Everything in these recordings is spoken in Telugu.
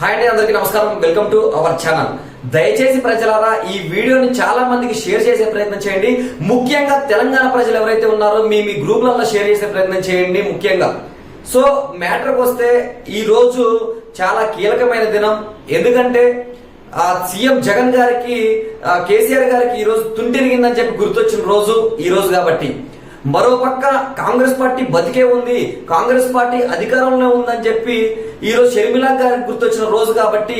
హాయ్ అండి అందరికీ నమస్కారం. వెల్కమ్ టు అవర్ ఛానల్ దయచేసి ప్రజలారా ఈ వీడియోని చాలా మందికి షేర్ చేసే ప్రయత్నం చేయండి. ముఖ్యంగా తెలంగాణ ప్రజలు ఎవరైతే ఉన్నారో మీ మీ గ్రూప్లలో షేర్ చేసే ప్రయత్నం చేయండి ముఖ్యంగా. సో మ్యాటర్కి వస్తే ఈ రోజు చాలా కీలకమైన దినం. ఎందుకంటే ఆ సీఎం జగన్ గారికి కేసీఆర్ గారికి ఈ రోజు తుంటిరిగిందని చెప్పి గుర్తొచ్చిన రోజు ఈ రోజు కాబట్టి. మరోపక్క కాంగ్రెస్ పార్టీ బతికే ఉంది. కాంగ్రెస్ పార్టీ అధికారంలో ఉందని చెప్పి ఈరోజు షర్మిలా గారికి గుర్తొచ్చిన రోజు కాబట్టి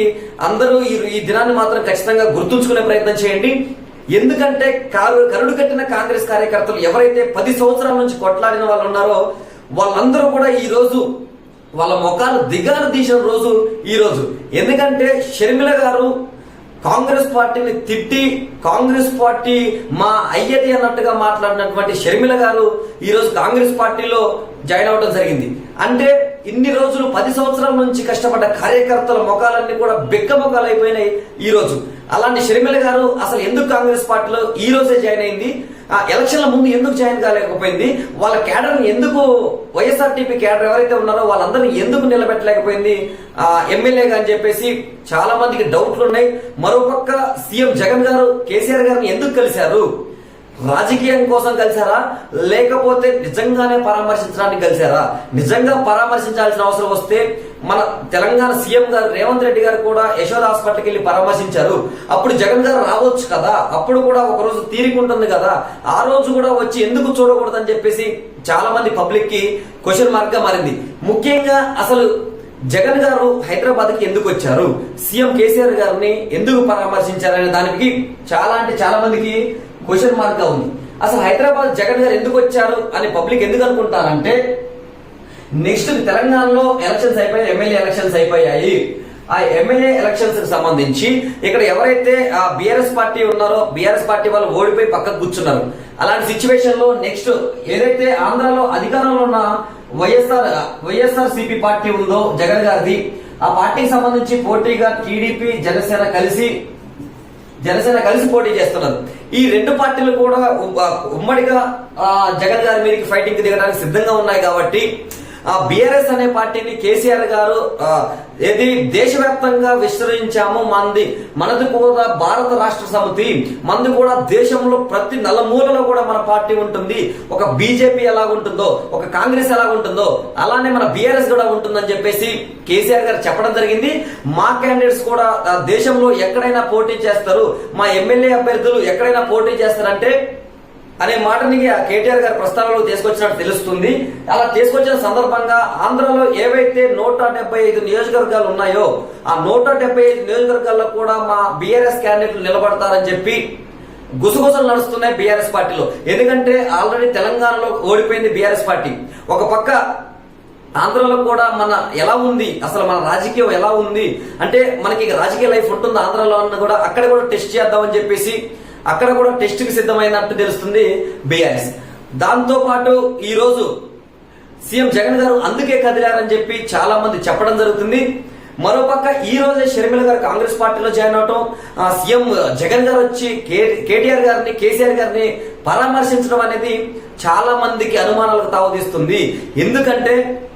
అందరూ ఈ దినాన్ని మాత్రం ఖచ్చితంగా గుర్తుంచుకునే ప్రయత్నం చేయండి. ఎందుకంటే కారు కరుడు కట్టిన కాంగ్రెస్ కార్యకర్తలు ఎవరైతే పది సంవత్సరాల నుంచి కొట్లాడిన వాళ్ళు ఉన్నారో వాళ్ళందరూ కూడా ఈ రోజు వాళ్ళ ముఖాలు దిగాలు తీసిన రోజు ఈ రోజు. ఎందుకంటే షర్మిల గారు కాంగ్రెస్ పార్టీని తిట్టి కాంగ్రెస్ పార్టీ మా అయ్యది అన్నట్టుగా మాట్లాడినటువంటి షర్మిల గారు ఈరోజు కాంగ్రెస్ పార్టీలో జాయిన్ అవడం జరిగింది. అంటే ఇన్ని రోజులు పది సంవత్సరాల నుంచి కష్టపడ్డ కార్యకర్తల ముఖాలన్నీ కూడా బిక్క ముఖాలైపోయినాయి అయిపోయినాయి ఈ రోజు. అలాంటి షర్మిల గారు అసలు ఎందుకు కాంగ్రెస్ పార్టీలో ఈ రోజే జాయిన్ అయింది? ఆ ఎలక్షన్ల ముందు ఎందుకు జాయిన్ కాలేకపోయింది? వాళ్ళ క్యాడర్ ఎందుకు వైఎస్ఆర్టీపీ క్యాడర్ ఎవరైతే ఉన్నారో వాళ్ళందరినీ ఎందుకు నిలబెట్టలేకపోయింది? ఆ ఎమ్మెల్యేగా అని చెప్పేసి చాలా మందికి డౌట్లు ఉన్నాయి మరోపక్క సీఎం జగన్ గారు కేసీఆర్ గారిని ఎందుకు కలిశారు? రాజకీయం కోసం కలిసారా లేకపోతే నిజంగానే పరామర్శించడానికి కలిసారా నిజంగా పరామర్శించాల్సిన అవసరం వస్తే మన తెలంగాణ సీఎం గారు రేవంత్ రెడ్డి గారు కూడా యశోద హాస్పిటల్కి వెళ్ళి పరామర్శించారు. అప్పుడు జగన్ గారు రావచ్చు కదా? అప్పుడు కూడా ఒక రోజు తీరికుంటుంది కదా? ఆ రోజు కూడా వచ్చి ఎందుకు చూడకూడదని చెప్పేసి చాలా మంది పబ్లిక్కి క్వశ్చన్ మార్క్గా మారింది. ముఖ్యంగా అసలు జగన్ గారు హైదరాబాద్కి ఎందుకు వచ్చారు? సీఎం కేసీఆర్ గారిని ఎందుకు పరామర్శించారనే దానికి చాలా అంటే చాలా మందికి క్వశ్చన్ మార్క్గా ఉంది. అసలు హైదరాబాద్ జగన్ గారు ఎందుకు వచ్చారు అని పబ్లిక్ ఎందుకు అనుకుంటారంటే నెక్స్ట్ తెలంగాణలో ఎలక్షన్స్ అయిపోయాయి ఎమ్మెల్యే ఎలక్షన్స్ అయిపోయాయి. ఆ ఎమ్మెల్యే ఎలక్షన్స్కి సంబంధించి ఇక్కడ ఎవరైతే ఆ బీఆర్ఎస్ పార్టీ ఉన్నారో బీఆర్ఎస్ పార్టీ వాళ్ళు ఓడిపోయి పక్కకు కూర్చున్నారు. అలాంటి సిచ్యువేషన్లో నెక్స్ట్ ఏదైతే ఆంధ్రాలో అధికారంలో ఉన్న వైఎస్ఆర్ వైఎస్ఆర్ సిపి పార్టీ ఉందో జగన్ గారిది ఆ పార్టీకి సంబంధించి పోటీగా టీడీపీ జనసేన కలిసి జనసేన కలిసి పోటీ చేస్తున్నారు. ఈ రెండు పార్టీలు కూడా ఉమ్మడిగా జగన్ గారి మీదకి ఫైటింగ్ దిగడానికి సిద్ధంగా ఉన్నాయి కాబట్టి బీఆర్ఎస్ అనే పార్టీని కేసీఆర్ గారు ఏది దేశవ్యాప్తంగా విస్తరించాము మంది మనది కూడా భారత రాష్ట్ర సమితి మంది కూడా దేశంలో ప్రతి నలుమూలలో కూడా మన పార్టీ ఉంటుంది. ఒక బీజేపీ ఎలా ఉంటుందో ఒక కాంగ్రెస్ ఎలా ఉంటుందో అలానే మన బీఆర్ఎస్ కూడా ఉంటుందని చెప్పేసి కేసీఆర్ గారు చెప్పడం జరిగింది. మా క్యాండిడేట్స్ కూడా దేశంలో ఎక్కడైనా పోటీ చేస్తారు మా ఎమ్మెల్యే అభ్యర్థులు ఎక్కడైనా పోటీ చేస్తారంటే అనే మాటని కేటీఆర్ గారి ప్రస్తావనలో తీసుకొచ్చినట్టు తెలుస్తుంది. అలా తీసుకొచ్చిన సందర్భంగా ఆంధ్రలో ఏవైతే నూట డెబ్బై ఐదు నియోజకవర్గాలు ఉన్నాయో ఆ నూట డెబ్బై ఐదు నియోజకవర్గాల్లో కూడా మా బీఆర్ఎస్ క్యాండిడేట్లు నిలబడతారని చెప్పి గుసగుసలు నడుస్తున్నాయి బీఆర్ఎస్ పార్టీలో. ఎందుకంటే ఆల్రెడీ తెలంగాణలో ఓడిపోయింది బీఆర్ఎస్ పార్టీ. ఒక పక్క ఆంధ్రలో కూడా మన ఎలా ఉంది? అసలు మన రాజకీయం ఎలా ఉంది? అంటే మనకి రాజకీయ లైఫ్ ఉంటుంది ఆంధ్రలో అన్న కూడా అక్కడ కూడా టెస్ట్ చేద్దామని చెప్పేసి అక్కడ కూడా టెస్ట్కి సిద్ధమైనట్టు తెలుస్తుంది బీఆర్ఎస్. దాంతో పాటు ఈ రోజు సీఎం జగన్ గారు అందుకే కదిలారని చెప్పి చాలా మంది చెప్పడం జరుగుతుంది. మరోపక్క ఈ రోజే షర్మిల గారు కాంగ్రెస్ పార్టీలో జాయిన్ అవటం సీఎం జగన్ గారు వచ్చి కే- కేటీఆర్ గారిని కేసీఆర్ గారిని పరామర్శించడం అనేది చాలా మందికి అనుమానాలకు తావతీస్తుంది ఎందుకంటే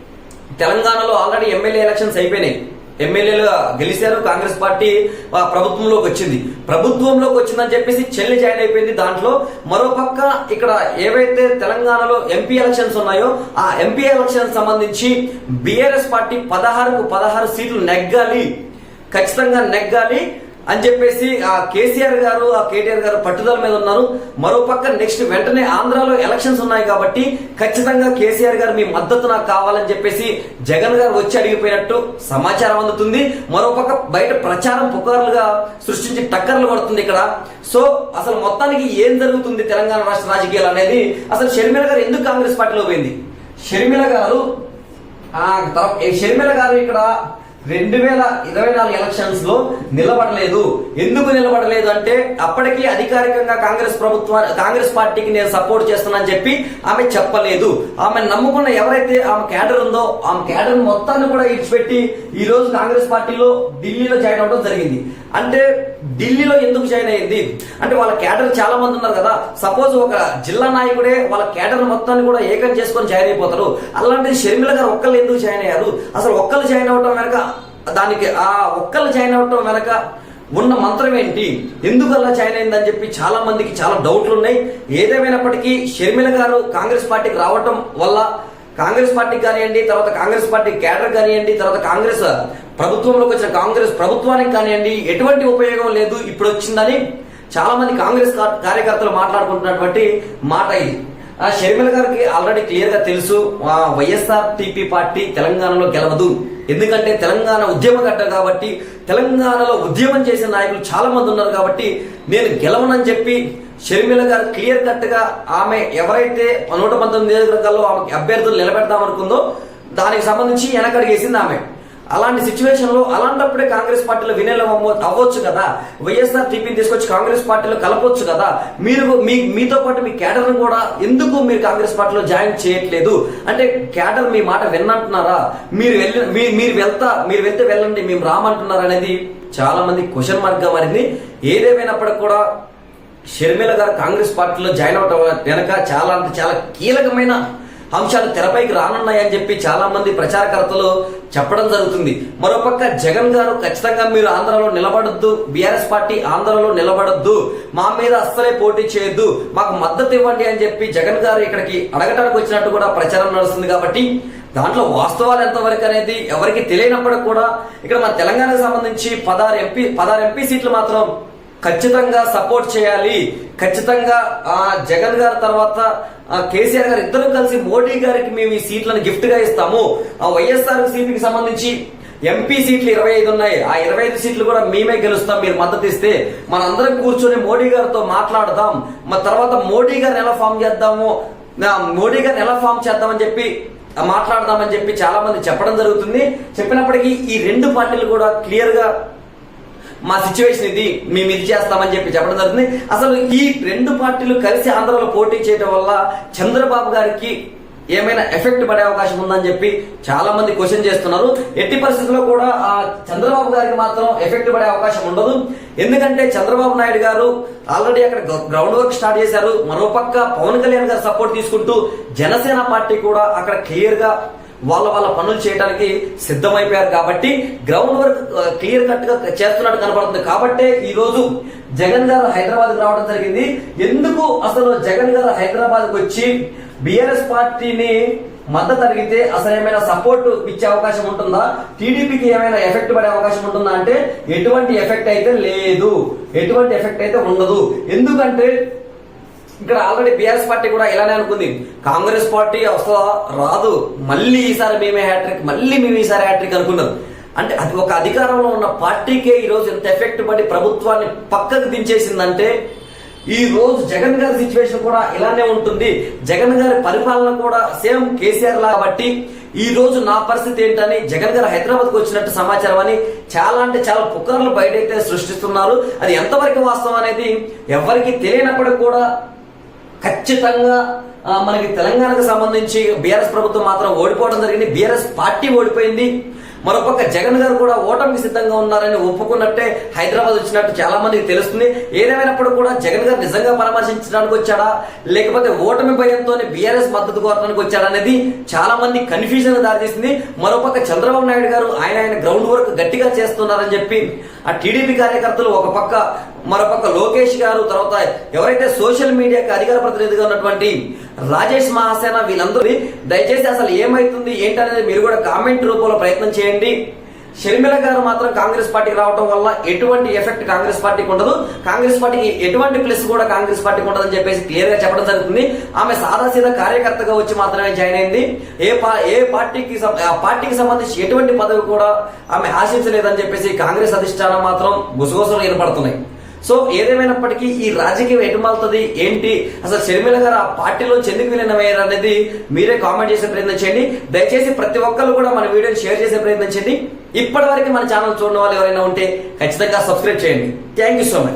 తెలంగాణలో ఆల్రెడీ ఎమ్మెల్యే ఎలక్షన్స్ అయిపోయినాయి. ఎమ్మెల్యేలు గెలిచారు కాంగ్రెస్ పార్టీ ప్రభుత్వంలోకి వచ్చింది. ప్రభుత్వంలోకి వచ్చిందని చెప్పేసి చెల్లి జాయిన్ అయిపోయింది దాంట్లో. మరోపక్క ఇక్కడ ఏవైతే తెలంగాణలో ఎంపీ ఎలక్షన్స్ ఉన్నాయో ఆ ఎంపీ ఎలక్షన్ సంబంధించి బీఆర్ఎస్ పార్టీ పదహారుకు పదహారు సీట్లు నెగ్గాలి. ఖచ్చితంగా నెగ్గాలి. అని చెప్పేసి ఆ కేసీఆర్ గారు ఆ కేటీఆర్ గారు పట్టుదల మీద ఉన్నారు. మరోపక్క నెక్స్ట్ వెంటనే ఆంధ్రాలో ఎలక్షన్స్ ఉన్నాయి కాబట్టి ఖచ్చితంగా కేసీఆర్ గారు మీ మద్దతు నాకు కావాలని చెప్పేసి జగన్ గారు వచ్చి అడిగిపోయినట్టు సమాచారం అందుతుంది. మరోపక్క బయట ప్రచారం పుకార్లుగా సృష్టించి టక్కర్లు పడుతుంది ఇక్కడ. సో అసలు మొత్తానికి ఏం జరుగుతుంది తెలంగాణ రాష్ట్ర రాజకీయాలు అనేది అసలు షర్మిల గారు ఎందుకు కాంగ్రెస్ పార్టీలో పోయింది? షర్మిల గారు షర్మిల గారు ఇక్కడ రెండు వేల ఇరవై నాలుగు ఎలక్షన్స్లో నిలబడలేదు. ఎందుకు నిలబడలేదు అంటే అప్పటికి అధికారికంగా కాంగ్రెస్ ప్రభుత్వ కాంగ్రెస్ పార్టీకి నేను సపోర్ట్ చేస్తున్నానని చెప్పి ఆమె చెప్పలేదు. ఆమె నమ్ముకున్న ఎవరైతే ఆమె క్యాడర్ ఉందో ఆమె క్యాడర్ మొత్తాన్ని కూడా ఇచ్చిపెట్టి ఈ రోజు కాంగ్రెస్ పార్టీలో ఢిల్లీలో జాయిన్ అవడం జరిగింది. అంటే ఢిల్లీలో ఎందుకు జాయిన్ అయ్యింది? అంటే వాళ్ళ క్యాడర్ చాలా మంది ఉన్నారు కదా. సపోజ్ ఒక జిల్లా నాయకుడే వాళ్ళ క్యాడర్ మొత్తాన్ని కూడా ఏకం చేసుకొని జాయిన్ అయిపోతారు అలాంటిది షర్మిల గారు ఒక్కళ్ళు ఎందుకు జాయిన్ అయ్యారు? అసలు ఒక్కళ్ళు జాయిన్ అవడం వెనక దానికి ఆ ఒక్కళ్ళు జాయిన్ అవటం వెనక ఉన్న మంత్రం ఏంటి? ఎందుకు అలా జాయిన్ అయిందని చెప్పి చాలా మందికి చాలా డౌట్లు ఉన్నాయి. ఏదేమైనప్పటికీ షర్మిల గారు కాంగ్రెస్ పార్టీకి రావటం వల్ల కాంగ్రెస్ పార్టీకి కానివ్వండి తర్వాత కాంగ్రెస్ పార్టీ కేడర్ కానివ్వండి తర్వాత కాంగ్రెస్ ప్రభుత్వంలోకి వచ్చిన కాంగ్రెస్ ప్రభుత్వానికి కానివ్వండి ఎటువంటి ఉపయోగం లేదు. ఇప్పుడు వచ్చిందని చాలా మంది కాంగ్రెస్ కార్యకర్తలు మాట్లాడుకుంటున్నటువంటి మాట ఇది. షర్మిల గారికి ఆల్రెడీ క్లియర్గా తెలుసు వైఎస్ఆర్ టీపీ పార్టీ తెలంగాణలో గెలవదు. ఎందుకంటే తెలంగాణ ఉద్యమగడ్డ కాబట్టి తెలంగాణలో ఉద్యమం చేసే నాయకులు చాలా మంది ఉన్నారు కాబట్టి నేను గెలవనని చెప్పి షర్మిల గారు క్లియర్ కట్గా ఆమె ఎవరైతే నూట పంతొమ్మిది నియోజకవర్గాల్లో ఆమె అభ్యర్థులు నిలబెడదాం అనుకుందో దానికి సంబంధించి వెనకడిగేసింది ఆమె. అలాంటి సిచ్యువేషన్లో అలాంటప్పుడే కాంగ్రెస్ పార్టీలో వినేలం అవ్వచ్చు కదా? వైఎస్ఆర్ టీపీని తీసుకొచ్చి కాంగ్రెస్ పార్టీలో కలపొచ్చు కదా? మీరు మీ మీతో పాటు మీ క్యాడర్ కూడా ఎందుకు మీరు కాంగ్రెస్ పార్టీలో జాయిన్ చేయట్లేదు? అంటే క్యాడర్ మీ మాట విన్నంటున్నారా? మీరు వెళ్ళి మీ- మీరు వెళ్తా మీరు వెళ్తే వెళ్ళండి మేము రామంటున్నారు అనేది చాలా మంది క్వశ్చన్ మార్క్గా మారింది. ఏదేమైనప్పటికి కూడా షర్మిల గారు కాంగ్రెస్ పార్టీలో జాయిన్ అవటం వెనక చాలా అంటే చాలా కీలకమైన అంశాలు తెరపైకి రానున్నాయని చెప్పి చాలా మంది ప్రచారకర్తలు చెప్పడం జరుగుతుంది. మరోపక్క జగన్ గారు ఖచ్చితంగా మీరు ఆంధ్రలో నిలబడద్దు బీఆర్ఎస్ పార్టీ ఆంధ్రలో నిలబడద్దు మా మీద అస్సలే పోటీ చేయొద్దు మాకు మద్దతు ఇవ్వండి అని చెప్పి జగన్ గారు ఇక్కడికి అడగటానికి వచ్చినట్టు కూడా ప్రచారం నడుస్తుంది కాబట్టి దాంట్లో వాస్తవాలు ఎంతవరకు అనేది ఎవరికి తెలియనప్పటికీ కూడా ఇక్కడ మన తెలంగాణకు సంబంధించి పదహారు ఎంపీ పదహారు ఎంపీ సీట్లు మాత్రం ఖచ్చితంగా సపోర్ట్ చేయాలి. ఖచ్చితంగా ఆ జగన్ గారి తర్వాత కేసీఆర్ గారు ఇద్దరు కలిసి మోడీ గారికి మేము ఈ సీట్లను గిఫ్ట్గా ఇస్తాము. ఆ వైఎస్ఆర్ సీట్కి సంబంధించి ఎంపీ సీట్లు ఇరవై ఐదు ఉన్నాయి. ఆ ఇరవై ఐదు సీట్లు కూడా మేమే గెలుస్తాం మీరు మద్దతు ఇస్తే. మనందరం కూర్చొని మోడీ గారితో మాట్లాడదాం. మా తర్వాత మోడీ గారిని ఎలా ఫామ్ చేద్దాము? మోడీ గారిని ఎలా ఫామ్ చేద్దామని చెప్పి మాట్లాడదామని చెప్పి చాలా మంది చెప్పడం జరుగుతుంది. చెప్పినప్పటికీ ఈ రెండు పార్టీలు కూడా క్లియర్గా మా సిచ్యువేషన్ ఇది మేము ఇది చేస్తామని చెప్పి చెప్పడం జరుగుతుంది. అసలు ఈ రెండు పార్టీలు కలిసి ఆంధ్రలో పోటీ చేయడం వల్ల చంద్రబాబు గారికి ఏమైనా ఎఫెక్ట్ పడే అవకాశం ఉందని చెప్పి చాలా మంది క్వశ్చన్ చేస్తున్నారు. ఎట్టి పరిస్థితుల్లో కూడా ఆ చంద్రబాబు గారికి మాత్రం ఎఫెక్ట్ పడే అవకాశం ఉండదు. ఎందుకంటే చంద్రబాబు నాయుడు గారు ఆల్రెడీ అక్కడ గ్రౌండ్ వర్క్ స్టార్ట్ చేశారు. మరోపక్క పవన్ కళ్యాణ్ గారు సపోర్ట్ తీసుకుంటూ జనసేన పార్టీ కూడా అక్కడ క్లియర్గా వాళ్ళ వాళ్ళ పనులు చేయడానికి సిద్ధమైపోయారు కాబట్టి గ్రౌండ్ వర్క్ క్లియర్ కట్గా చేస్తున్నట్టు కనపడుతుంది. కాబట్టే ఈ రోజు జగన్ గారు హైదరాబాద్ రావడం జరిగింది. ఎందుకు అసలు జగన్ గారు హైదరాబాద్ వచ్చి బిఆర్ఎస్ పార్టీని మద్దతు అడిగితే అసలు ఏమైనా సపోర్ట్ ఇచ్చే అవకాశం ఉంటుందా? టీడీపీకి ఏమైనా ఎఫెక్ట్ పడే అవకాశం ఉంటుందా అంటే ఎటువంటి ఎఫెక్ట్ అయితే లేదు. ఎటువంటి ఎఫెక్ట్ అయితే ఉండదు. ఎందుకంటే ఇక్కడ ఆల్రెడీ బీఆర్ఎస్ పార్టీ కూడా ఇలానే అనుకుంది. కాంగ్రెస్ పార్టీ వస్తుందా రాదు. మళ్ళీ ఈసారి మేమే హ్యాట్రిక్ మళ్ళీ మేము ఈసారి హ్యాట్రిక్ అనుకున్నారు అంటే అది ఒక అధికారంలో ఉన్న పార్టీకే ఈ రోజు ఎంత ఎఫెక్ట్ పడి ప్రభుత్వాన్ని పక్కకు దించేసిందంటే ఈ రోజు జగన్ గారి సిచ్యువేషన్ కూడా ఇలానే ఉంటుంది. జగన్ గారి పరిపాలన కూడా సేమ్ కేసీఆర్ లా కాబట్టి ఈ రోజు నా పరిస్థితి ఏంటని జగన్ గారు హైదరాబాద్కు వచ్చినట్టు సమాచారం అని చాలా అంటే చాలా పుకార్లు బయటైతే సృష్టిస్తున్నారు. అది ఎంతవరకు వాస్తవం అనేది ఎవరికి తెలియనప్పటికీ కూడా ఖచ్చితంగా మనకి తెలంగాణకు సంబంధించి బీఆర్ఎస్ ప్రభుత్వం మాత్రం ఓడిపోవడం జరిగింది. బీఆర్ఎస్ పార్టీ ఓడిపోయింది. మరొక జగన్ గారు కూడా ఓటమికి సిద్ధంగా ఉన్నారని ఒప్పుకున్నట్టే హైదరాబాద్ వచ్చినట్టు చాలా మందికి తెలుస్తుంది. ఏదేమైనప్పుడు కూడా జగన్ గారు నిజంగా పరామర్శించడానికి వచ్చాడా? లేకపోతే ఓటమి భయంతో బీఆర్ఎస్ మద్దతు కోరడానికి వచ్చాడా అనేది చాలా మంది కన్ఫ్యూజన్ దారితీసింది. మరోపక్క చంద్రబాబు నాయుడు గారు ఆయన ఆయన గ్రౌండ్ వర్క్ గట్టిగా చేస్తున్నారని చెప్పి ఆ టీడీపీ కార్యకర్తలు ఒక పక్క మరొక లోకేష్ గారు తర్వాత ఎవరైతే సోషల్ మీడియాకి అధికార ప్రతినిధిగా ఉన్నటువంటి రాజేష్ మహాసేన వీళ్ళందరూ దయచేసి అసలు ఏమైతుంది ఏంటనేది మీరు కూడా కామెంట్ రూపంలో ప్రయత్నం చేయండి. షర్మిల గారు మాత్రం కాంగ్రెస్ పార్టీకి రావడం వల్ల ఎటువంటి ఎఫెక్ట్ కాంగ్రెస్ పార్టీకి ఉండదు. కాంగ్రెస్ పార్టీకి ఎటువంటి ప్లస్ కూడా కాంగ్రెస్ పార్టీకి ఉండదని చెప్పేసి క్లియర్గా చెప్పడం జరుగుతుంది. ఆమె సాదాసీదా కార్యకర్తగా వచ్చి మాత్రమే జాయిన్ అయింది. ఏ ఏ పార్టీకి పార్టీకి సంబంధించి ఎటువంటి పదవి కూడా ఆమె ఆశించలేదని చెప్పేసి కాంగ్రెస్ అధిష్టానం మాత్రం గుసగుసలు ఏర్పడుతున్నాయి సో ఏదేమైనప్పటికీ ఈ రాజకీయం ఎటుమాలుతుంది? ఏంటి? అసలు షర్మిల గారు ఆ పార్టీలో ఎందుకు విలీనమయ్యారు అనేది మీరే కామెంట్ చేసే ప్రయత్నం చేయండి. దయచేసి ప్రతి ఒక్కరు కూడా మన వీడియోని షేర్ చేసే ప్రయత్నం చేయండి. ఇప్పటి వరకు మన ఛానల్ చూడడం వాళ్ళు ఎవరైనా ఉంటే ఖచ్చితంగా సబ్స్క్రైబ్ చేయండి. Thank you so much.